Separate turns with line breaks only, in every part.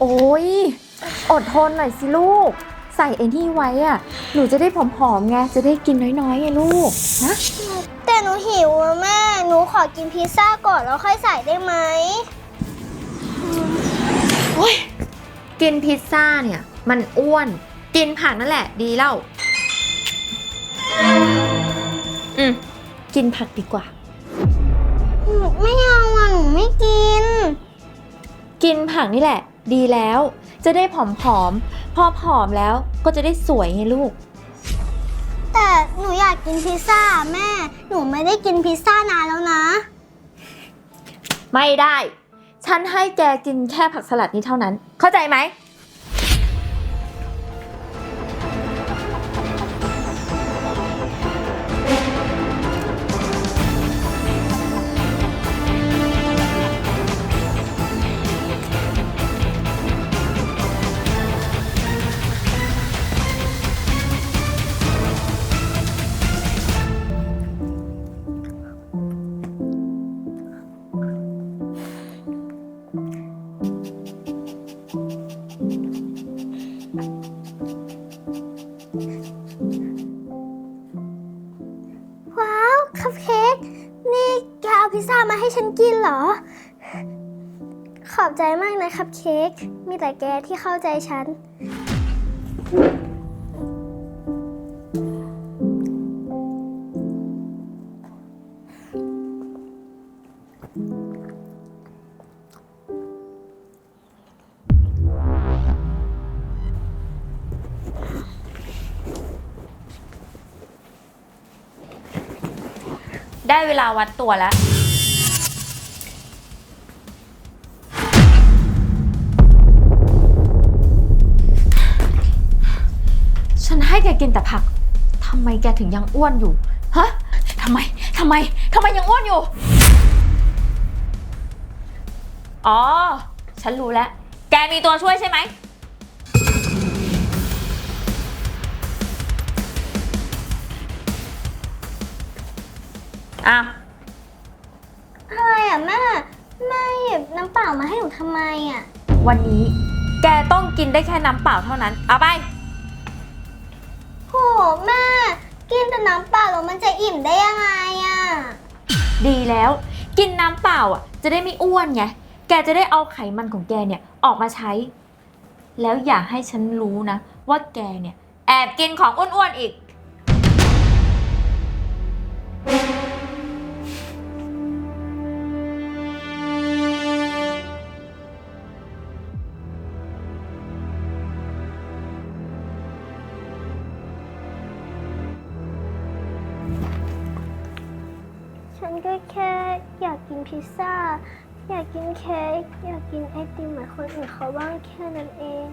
โอ้ย อดทนหน่อยสิลูก ใส่ไอ้นี่ไว้อะหนูจะได้ผอมๆไง จะได้กินน้อยๆไงลูกนะ
แต่หนูหิวอะแม่ หนูขอกินพิซซ่าก่อนแล้วค่อยใส่ได้ไหม
กินพิซซ่าเนี่ย มันอ้วน กินผักนั่นแหละ ดีแล้ว อืม กินผักดีกว่า
ไม่เอาอะหนูไม่กิน
กินผักนี่แหละ ดีแล้ว จะได้ผอมๆ พอผอมแล้วก็จะได้สวยไงลูก
แต่หนูอยากกินพิซซ่าแม่ หนูไม่ได้กินพิซซ่านานแล้วนะ
ไม่ได้ ฉันให้แกกินแค่ผักสลัดนี้เท่านั้น เข้าใจไหม
กินเหรอ ขอบใจมากนะคัพเค้ก มีแต่แกที่เข้าใจฉัน
ได้เวลาวัดตัวแล้ว แกกินแต่ผักทำไมแกถึงยังอ้วนอยู่ ฮะทำไมทำไมทำไมยังอ้วนอยู่ อ๋อ ฉันรู้แล้ว แกมีตัวช่วยใช่ไหม อะ
อะไรอะแม่แม่หยิบน้ำเปล่ามาให้หนูทำไมอะ
วันนี้แกต้องกินได้แค่น้ำเปล่าเท่านั้น เอาไป
โหแม่ กินแต่น้ำเปล่าแล้วมันจะอิ่มได้ยังไงอะ
ดีแล้ว กินน้ำเปล่าอะ จะได้ไม่อ้วนไง แกจะได้เอาไขมันของแกเนี่ยออกมาใช้ แล้วอย่าให้ฉันรู้นะ ว่าแกเนี่ย แอบกินของอ้วนๆอีก
พิซซ่า อยากกินเค้กอยากกินไอติมเหมือนคนอื่นเขาบ้างแค่นั้นเอง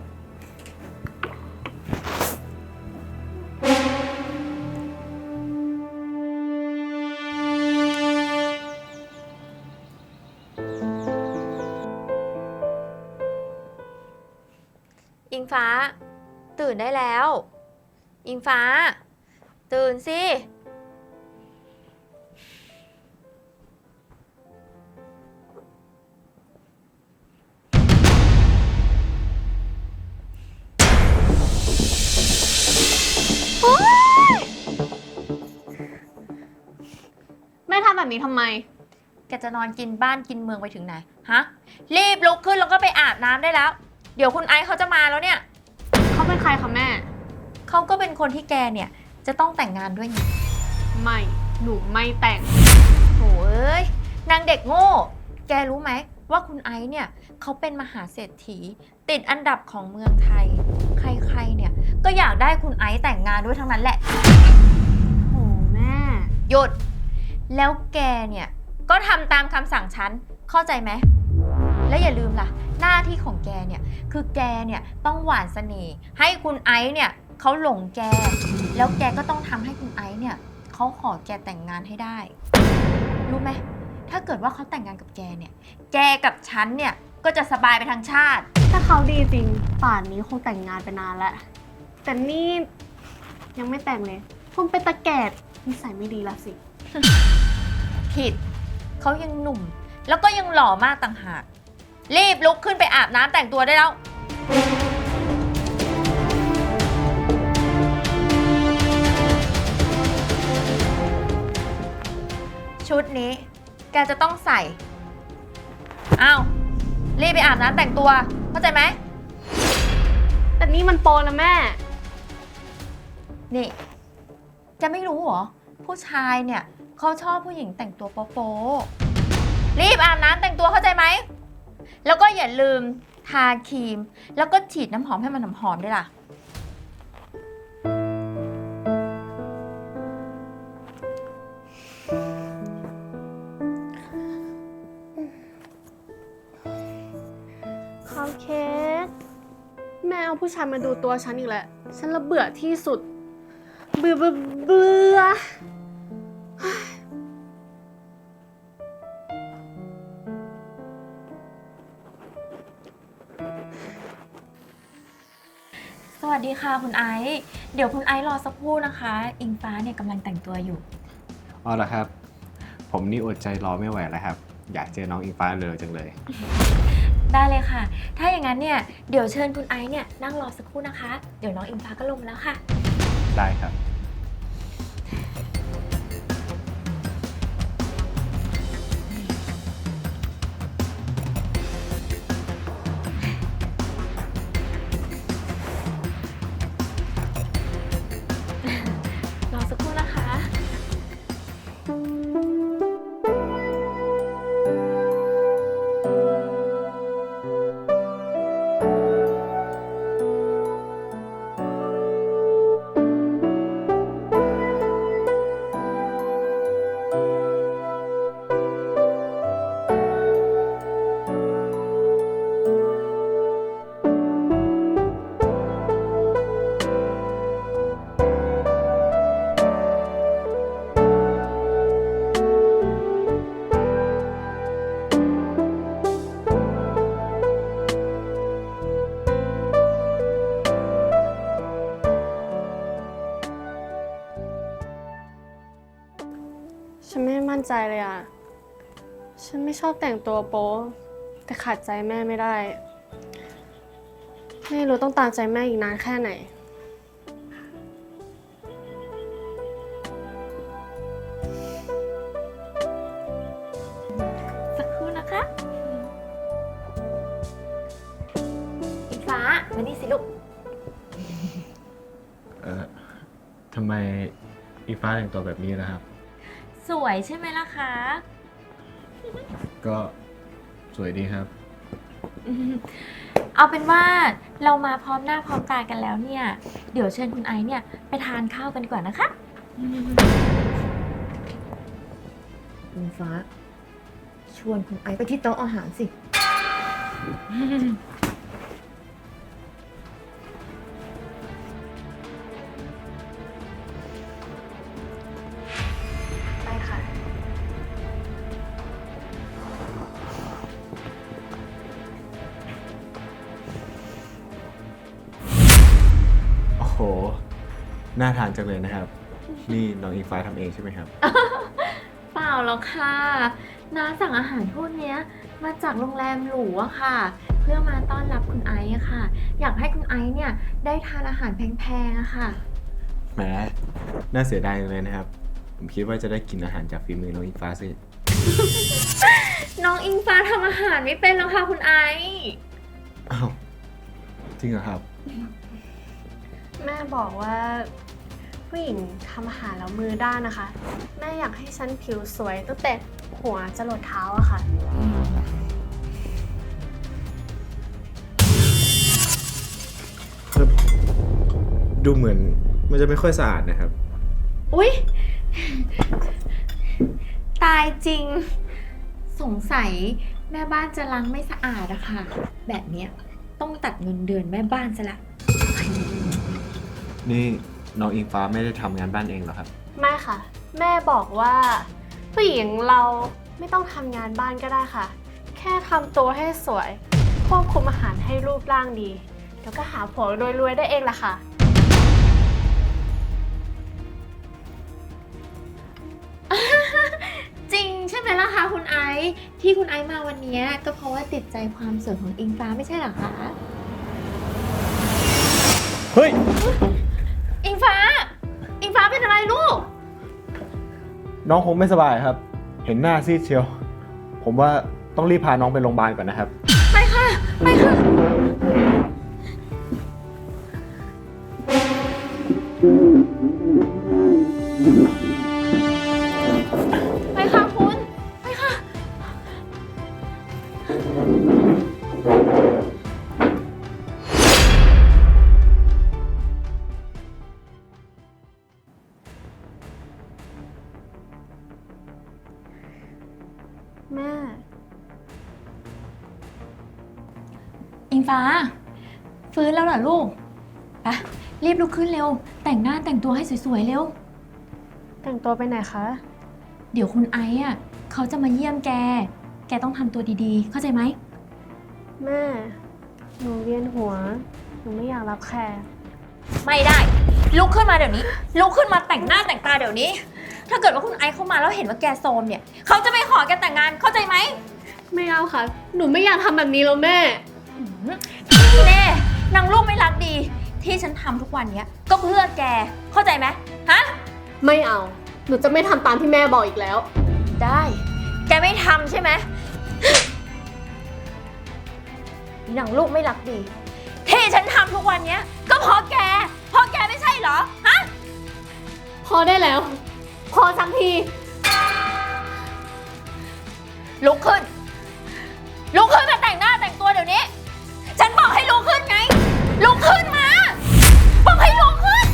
อิงฟ้า ตื่นได้แล้ว อิงฟ้า ตื่นสิ
แม่ทำแบบนี้ทำไม
แกจะนอนกินบ้านกินเมืองไปถึงไหน ฮะ รีบลุกขึ้นแล้วก็ไปอาบน้ำได้แล้ว เดี๋ยวคุณไอซ์เขาจะมาแล้วเนี่ย
เขาเป็นใครคะแม่
เขาก็เป็นคนที่แกเนี่ยจะต้องแต่งงานด้วยไง
ไม่ หนูไม่แต่ง
โถเอ้ยนางเด็กโง่ แกรู้ไหมว่าคุณไอซ์เนี่ยเขาเป็นมหาเศรษฐี ติดอันดับของเมืองไทย ใครๆเนี่ยก็อยากได้คุณไอซ์แต่งงานด้วยทั้งนั้นแหละ
โหแม่
หยุด แล้วแกเนี่ยก็ทำตามคำสั่งฉัน เข้าใจไหม และอย่าลืมล่ะ หน้าที่ของแกเนี่ย คือแกเนี่ยต้องหวานเสน่ห์ให้คุณไอซ์เนี่ยเขาหลงแก แล้วแกก็ต้องทำให้คุณไอซ์เนี่ยเขาขอแกแต่งงานให้ได้ รู้ไหม ถ้าเกิดว่าเขาแต่งงานกับแกเนี่ย แกกับฉันเนี่ยก็จะสบายไปทั้งชาติ
ถ้าเขาดีจริง ป่านนี้คงแต่งงานไปนานแล้ว แต่นี่ยังไม่แต่งเลย คงเป็นตะแกดนิสัยไม่ดีละสิ
ผิด เขายังหนุ่ม แล้วก็ยังหล่อมากต่างหาก รีบลุกขึ้นไปอาบน้ำแต่งตัวได้แล้ว
ไชุ
ดนี้ แกจะต้องใส่ อ้าว รีบไปอาบน้ำแต่งตัว เข้าใจไหม
แต่นี่มันโปรนะแม่
นี่ จะไม่รู้เหรอ ผู้ชายเนี่ย เขาชอบผู้หญิงแต่งตัวโป๊ะๆรีบอาบน้ำแต่งตัวเข้าใจไหม แล้วก็อย่าลืมทาครีม แล้วก็ฉีดน้ำหอมให้มันหอมๆด้วยล่ะ
คัพเค้กแม่เอาผู้ชายมาดูตัวฉันอีกแล้ว ฉันระเบื่อที่สุด เบื่อเบื่อเบื่อ
สวัสดีค่ะคุณไอซ์เดี๋ยวคุณไอซ์รอสักครู่นะคะ อิงฟ้าเนี่ยกำลังแต่งตัวอยู่
อ๋อเหรอครับ ผมนี่อดใจรอไม่ไหวแล้วครับ อยากเจอน้องอิงฟ้าเลยจังเลย
ได้เลยค่ะ ถ้าอย่างนั้นเนี่ยเดี๋ยวเชิญคุณไอซ์เนี่ยนั่งรอสักครู่นะคะ เดี๋ยวน้องอิงฟ้าก็ลงมาแล้วค่ะ
ได้ครับ
ใจเลยอะ ฉันไม่ชอบแต่งตัวโป๊แต่ขัดใจแม่ไม่ได้ ไม่รู้ต้องตามใจแม่อีกนานแค่ไหน
สักครู่นะคะ อิงฟ้ามานี่สิลูก
เออทำไมอิงฟ้าแต่งตัวแบบนี้นะครับ
สวยใช่ไหมล่ะคะ
ก็สวยดีครับ
เอาเป็นว่าเรามาพร้อมหน้าพร้อมตากันแล้วเนี่ย เดี๋ยวเชิญคุณไอซ์เนี่ยไปทานข้าวกันก่อนนะคะ
อิงฟ้า ชวนคุณไอซ์ไปที่โต๊ะอาหารสิ
น่าทานจังเลยนะครับ นี่น้องอิงฟ้าทำเองใช่ไหมครับ
เปล่าหรอกค่ะ น้าสั่งอาหารพวกเนี้ย มาจากโรงแรมหรูอะค่ะ เพื่อมาต้อนรับคุณไอซ์อะค่ะ อยากให้คุณไอซ์เนี่ยได้ทานอาหารแพงๆอะค่ะ
แหม น่าเสียดายจังเลยนะครับ ผมคิดว่าจะได้กินอาหารจากฝีมือน้องอิงฟ้าสิ
น้องอิงฟ้าทำอาหารไม่เป็นแล้วค่ะคุณไอซ์
อ้าว จริงเหรอครับ
แม่บอกว่า ผู้หญิงทำอาหารแล้วมือด้านนะคะ แม่อยากให้ฉันผิวสวยตั้งแต่หัวจรดเท้าอะค่ะ
ดูเหมือนมันจะไม่ค่อยสะอาดนะครับ
อุ๊ย ตายจริง สงสัยแม่บ้านจะล้างไม่สะอาดอะค่ะ แบบเนี้ยต้องตัดเงินเดือนแม่บ้านซะละ
นี่ น้องอิงฟ้าไม่ได้ทำงานบ้านเองเหรอครับ
ไม่ค่ะ แม่บอกว่า ผู้หญิงเราไม่ต้องทำงานบ้านก็ได้ค่ะ แค่ทำตัวให้สวย ควบคุมอาหารให้รูปร่างดีเดี๋ยวก็หาผัวรวยๆได้เองละค่ะ
จริงใช่ไหมล่ะคะคุณไอซ์ที่คุณไอซ์มาวันเนี้ยก็เพราะว่าติดใจความสวยของอิงฟ้าไม่ใช่เหรอคะ
เฮ้ย
อิงฟ้าอิงฟ้า เป็นอะไรลูก
น้องคงไม่สบายครับ เห็นหน้าซีดเชียว ผมว่าต้องรีบพาน้องไปโรงพยาบาลก่อนนะครับ
แม่
อิงฟ้า ฟื้นแล้วเหรอลูกไปะรีบลุกขึ้นเร็ว แต่งหน้าแต่งตัวให้สวยๆเร็ว
แต่งตัวไปไหนคะ
เดี๋ยวคุณไอซ์อะเขาจะมาเยี่ยมแก แกต้องทำตัวดีๆ เข้าใจไหม
แม่ หนูเวียนหัว หนูไม่อยากรับแขก
ไม่ได้ ลุกขึ้นมาเดี๋ยวนี้ ลุกขึ้นมาแต่งหน้าแต่งตาเดี๋ยวนี้ ถ้าเกิดว่าคุณไอซ์เข้ามาแล้วเห็นว่าแกโซมเนี่ย เขาจะไปขอแกแต่งงานเข้าใจไหม
ไม่เอาค่ะ หนูไม่อยากทำแบบนี้แล้วแม่
แน่นางลูกไม่รักดี ที่ฉันทำทุกวันเนี้ยก็เพื่อแกเข้าใจไหมฮะ
ไม่เอา หนูจะไม่ทำตามที่แม่บอกอีกแล้ว
ได้ แกไม่ทำใช่ไหมนางลูกไม่รักดี ที่ฉันทำทุกวันเนี้ย ก็เพราะแกเพราะแกไม่ใช่เหรอ ฮะ
พอได้แล้ว พอสักที
ลุกขึ้น ลุกขึ้นมาแต่งหน้าแต่งตัวเดี๋ยวนี้ ฉันบอกให้ลุกขึ้นไง ลุกขึ้นมา บอกให้ลุกขึ้น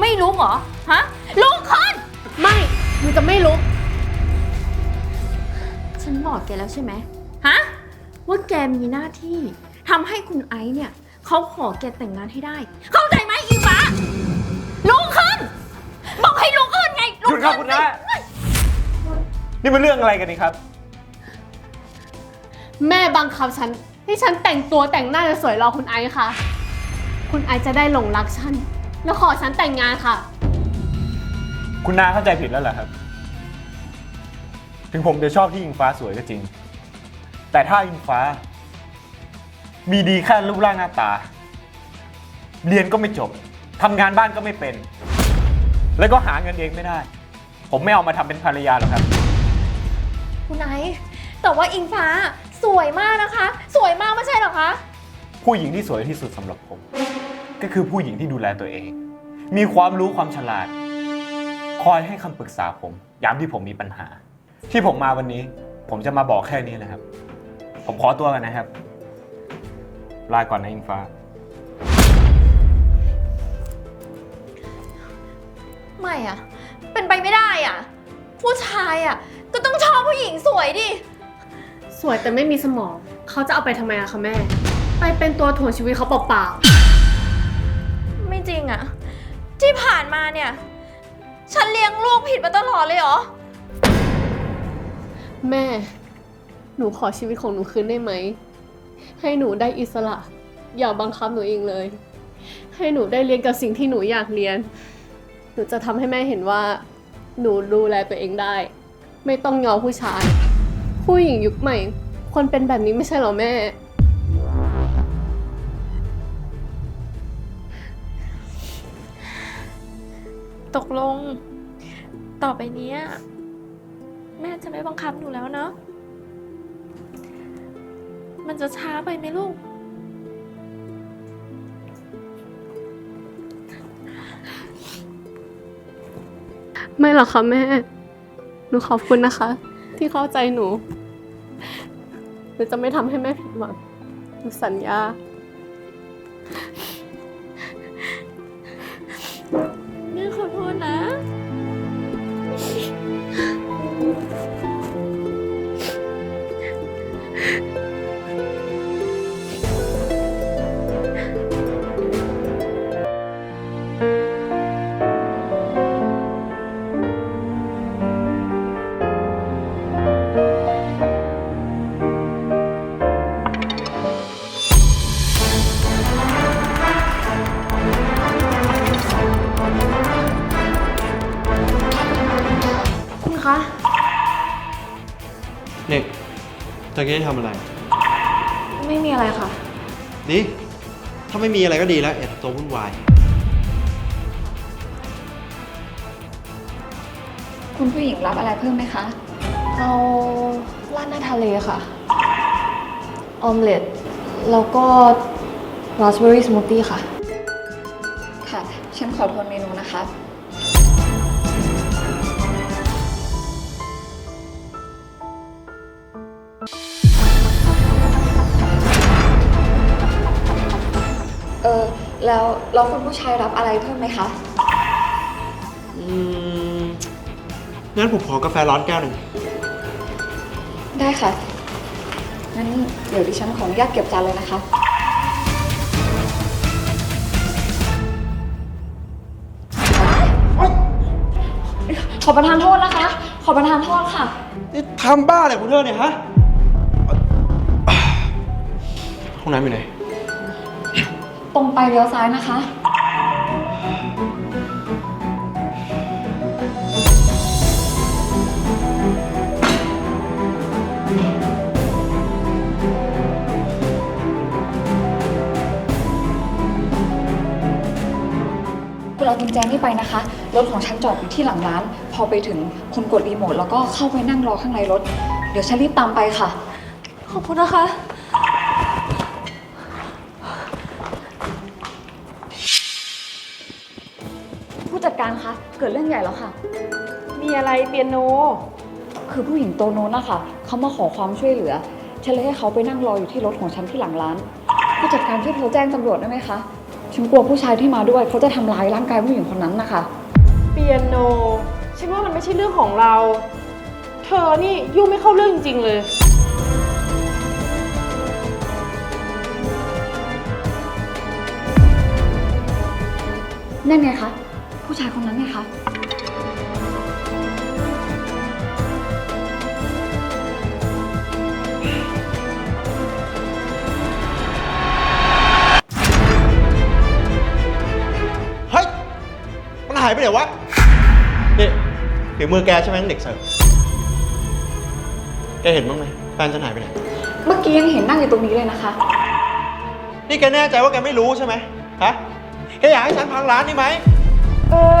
ไม่ลุกเหรอ ฮะ ลุกขึ้น
ไม่หนูจะไม่ลุก
ฉันบอกแกแล้วใช่ไหม ฮะ ว่าแกมีหน้าที่ทำให้คุณไอซ์เนี่ย เขาขอแกแต่งงานให้ได้ เข้าใจ ห
ยุดครับคุณน้านี่มันเรื่องอะไรกันนี่ครับ
แม่บังคับฉันให้ฉันแต่งตัวแต่งหน้าสวยๆรอคุณไอซ์ค่ะ คุณไอซ์จะได้หลงรักฉัน แล้วขอฉันแต่งงานค่ะ
คุณนาเข้าใจผิดแล้วเหรอครับ ถึงผมจะชอบที่อิงฟ้าสวยก็จริง แต่ถ้าอิงฟ้า มีดีแค่รูปร่างหน้าตา เรียนก็ไม่จบทำงานบ้านก็ไม่เป็น แล้วก็หาเงินเองไม่ได้ ผมไม่เอามาทำเป็นภรรยาหรอกครับ
คุณไอซ์แต่ว่าอิงฟ้าสวยมากนะคะ สวยมากไม่ใช่เหรอคะ
ผู้หญิงที่สวยที่สุดสำหรับผม ก็คือผู้หญิงที่ดูแลตัวเอง มีความรู้ความฉลาด คอยให้คำปรึกษาผม ยามที่ผมมีปัญหา ที่ผมมาวันนี้ ผมจะมาบอกแค่นี้นะครับ ผมขอตัวกันนะครับ ลาก่อนนะอิงฟ้า
ไม่อะเป็นไปไม่ได้อะผู้ชายอะก็ต้องชอบผู้หญิงสวยดิ
สวยแต่ไม่มีสมอง เขาจะเอาไปทำไมอะคะแม่ ไปเป็นตัวถ่วงชีวิตเขาเปล่า
ไม่จริงอะที่ผ่านมาเนี่ย ฉันเลี้ยงลูกผิดมาตลอดเลยเหรอ
ๆแม่ หนูขอชีวิตของหนูคืนได้ไหม ให้หนูได้อิสระ อย่าบังคับหนูเองเลย ให้หนูได้เรียนกับสิ่งที่หนูอยากเรียน หนูจะทำให้แม่เห็นว่า หนูดูแลตัวเองได้ ไม่ต้องเงาผู้ชาย ผู้หญิงยุคใหม่ คนเป็นแบบนี้ไม่ใช่เหรอแม่
ตกลง ต่อไปเนี้ย แม่จะไม่บังคับหนูแล้วเนาะมันจะช้าไปไหมลูก
ไม่หรอกค่ะแม่ หนูขอบคุณนะคะ ที่เข้าใจหนู หนูจะไม่ทำให้แม่ผิดหวัง หนูสัญญา
เด็กตะกี้ทำอะไร
ไม่มีอะไรค่ะ
นี่ ถ้าไม่มีอะไรก็ดีแล้วอย่าทำตัววุ่นวาย
คุณผู้หญิงรับอะไรเพิ่มไหมคะ
เอาราดหน้าทะเลค่ะ ออมเล็ต แล้วก็ราสเบอร์รี่สมูทตี้ค่ะ
ค่ะ ฉันขอทวนเมนูนะคะ แล้วแล้วคุณผู้ชายรับอะไรเพิ่มไหมคะ
อืมงั้นผมขอกาแฟร้อนแก้วหนึ่ง
ได้ค่ะ งั้นเดี๋ยวดิฉันขออนุญาตเก็บจานเลยนะคะ ขอประทานโทษนะคะ ขอประทานโทษค่ะ
นี่ทำบ้าอะไรของเธอเนี่ยฮะอะห้องน้ำอยู่ไหน
ตรงไปเลี้ยวซ้ายนะคะ คุณเอากุญแจนี่ไปนะคะ รถของฉันจอดอยู่ที่หลังร้าน พอไปถึงคุณกดรีโมทแล้วก็เข้าไปนั่งรอข้างในรถ เดี๋ยวฉันรีบตามไปค่ะ
ขอบคุณนะคะ
การคะเกิดเรื่องใหญ่แล้วค่ะ
มีอะไรเปียโน
คือผู้หญิงโตวโน้นนะคะเขามาขอความช่วยเหลือ ฉันเลยให้เขาไปนั่งรออยู่ที่รถของฉันที่หลังร้าน ผู้จัดการช่วยโทรแจ้งตำรวจได้ไหมคะ ฉันกลัวผู้ชายที่มาด้วยเขาจะทำร้ายร่างกายผู้หญิงคนนั้นนะคะ
เปียโน ฉันว่ามันไม่ใช่เรื่องของเรา เธอนี่ยุ่งไม่เข้าเรื่องจริงๆเลย
นั่นไงคะ ผู้ชายคนนั้นไงคะ
เฮ้ย มันหายไปไหนวะ นี่ฝีมือแกใช่ไหมเด็กเสิร์ฟ แกเห็นบ้างไหมแฟนฉันหายไปไหน
เมื่อกี้ยังเห็นนั่งอยู่ตรงนี้เลยนะคะ
นี่แกแน่ใจว่าแกไม่รู้ใช่ไหมฮะ แกอยากให้ฉันพังร้านนี่ไหม
เออ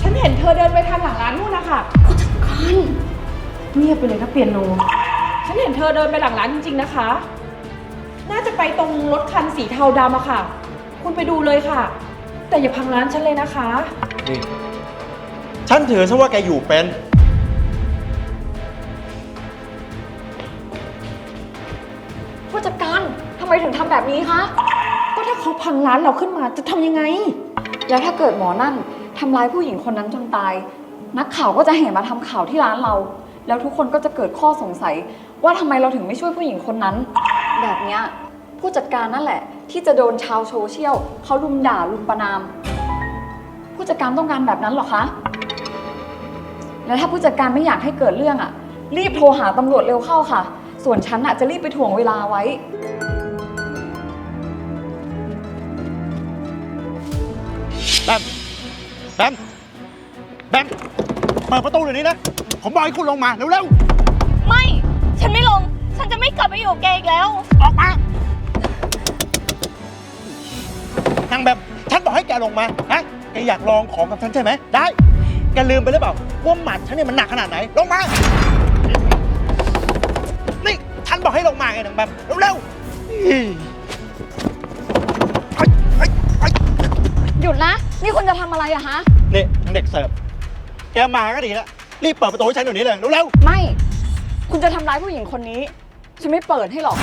ฉันเห็นเธอเดินไปทางหลังร้านนู่นนะคะผู้จัดการเงียบไปเลยนะเปียโน ฉันเห็นเธอเดินไปหลังร้านจริงๆนะคะ น่าจะไปตรงรถคันสีเทาดำอะค่ะ คุณไปดูเลยค่ะ แต่อย่าพังร้านฉันเลยนะคะ
นี่ฉันถือซะว่าแกอยู่เป็น
ผู้จัดการทำไมถึงทำแบบนี้คะ
ก็ถ้าเขาพังร้านเราขึ้นมาจะทำยังไง
แล้วถ้าเกิดหมอนั่น ทำร้ายผู้หญิงคนนั้นจนตาย นักข่าวก็จะแห่มาทำข่าวที่ร้านเรา แล้วทุกคนก็จะเกิดข้อสงสัย ว่าทำไมเราถึงไม่ช่วยผู้หญิงคนนั้น แบบเนี้ยผู้จัดการนั่นแหละ ที่จะโดนชาวโซเชียลเขาลุมด่าลุมประนาม ผู้จัดการต้องการแบบนั้นเหรอคะ แล้วถ้าผู้จัดการไม่อยากให้เกิดเรื่องอะรีบโทรหาตำรวจเร็วเข้าค่ะ ส่วนฉันอะจะรีบไปถ่วงเวลาไว้
แบม แบม แบม เปิดประตูเดี๋ยวนี้นะ ผมบอกให้คุณลงมาเร็ว
ไม่ ฉันไม่ลง ฉันจะไม่กลับไปอยู่กับแกอีกแล้ว
ๆ ออกมานางแบม ฉันบอกให้แกลงมาฮะแกอยากลองของกับฉันใช่ไหม ได้ แกลืมไปหรือเปล่าว่าหมัดฉันเนี่ยมันหนักขนาดไหน ลงมา นี่ ฉันบอกให้ลงมาไงนางแบม เร็วๆอี๋ไอ้ไอ้ไอ้
หยุดนะ นี่คุณจะทำอะไรอะฮะ
นี่นางเด็กเสิร์ฟแกมาก็ดีแล้วรีบเปิดประตูให้ฉันเดี๋ยวนี้เลยเร็ว
ไม่ คุณจะทำร้ายผู้หญิงคนนี้ ฉันไม่เปิดให้หรอก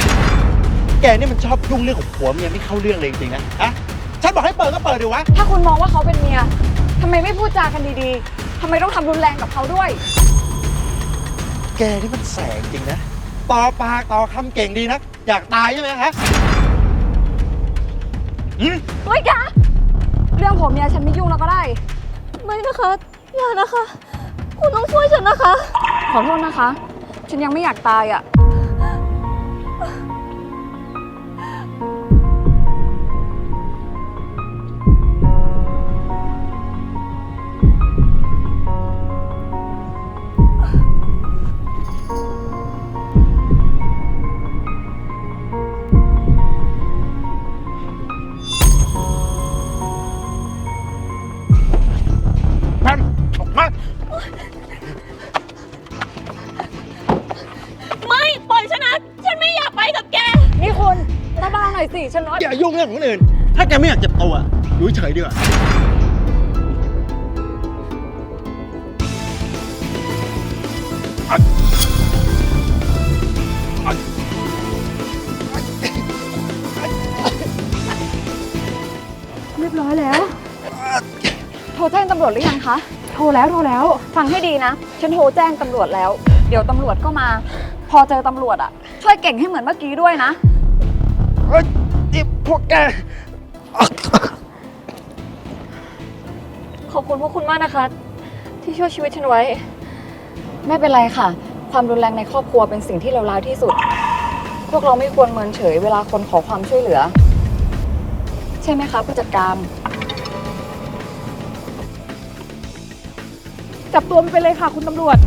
ๆแกนี่มันชอบยุ่งเรื่องของผัวเมียไม่เข้าเรื่องเลยจริงๆนะฮะฉันบอกให้เปิดก็เปิดดิวะ
ถ้าคุณมองว่าเขาเป็นเมียทำไมไม่พูดจากันดีๆทำไมต้องทำรุนแรงกับเขาด้วย
แกนี่มันแสงจริงนะต่อปากต่อคำเก่งดีนะอยากตายใช่ไหมฮะอืม
เฮ้ยแก เรื่องผมเมียฉันไม่ยุ่งแล้วก็ได้
ไม่นะคะอย่านะคะ คุณต้องช่วยฉันนะคะ
ขอโทษนะคะ ฉันยังไม่อยากตายอะ
รื่องของคนอื่น ถ้าแกไม่อยากเจ็บตัวอยู่เฉยดีกว่า
เรียบร้อยแล้ว
โทรแจ้งตำรวจหรือยังคะ
โทรแล้วโทรแล้ว
ฟังให้ดีนะ ฉันโทรแจ้งตำรวจแล้ว เดี๋ยวตำรวจก็มา พอเจอตำรวจอะ ช่วยเก่งให้เหมือนเมื่อกี้ด้วยนะ
เฮ้ย นี่พวกแก
ขอบคุณพวกคุณมากนะคะ ที่ช่วยชีวิตฉันไว้ ไม่เป็นไรค่ะ ความรุนแรงในครอบครัวเป็นสิ่งที่เลวร้ายที่สุด พวกเราไม่ควรเมินเฉยเวลาคนขอความช่วยเหลือ ใช่ไหมคะผู้จัดการ
จับตัวมันไปเลยค่ะ คุณตำรวจ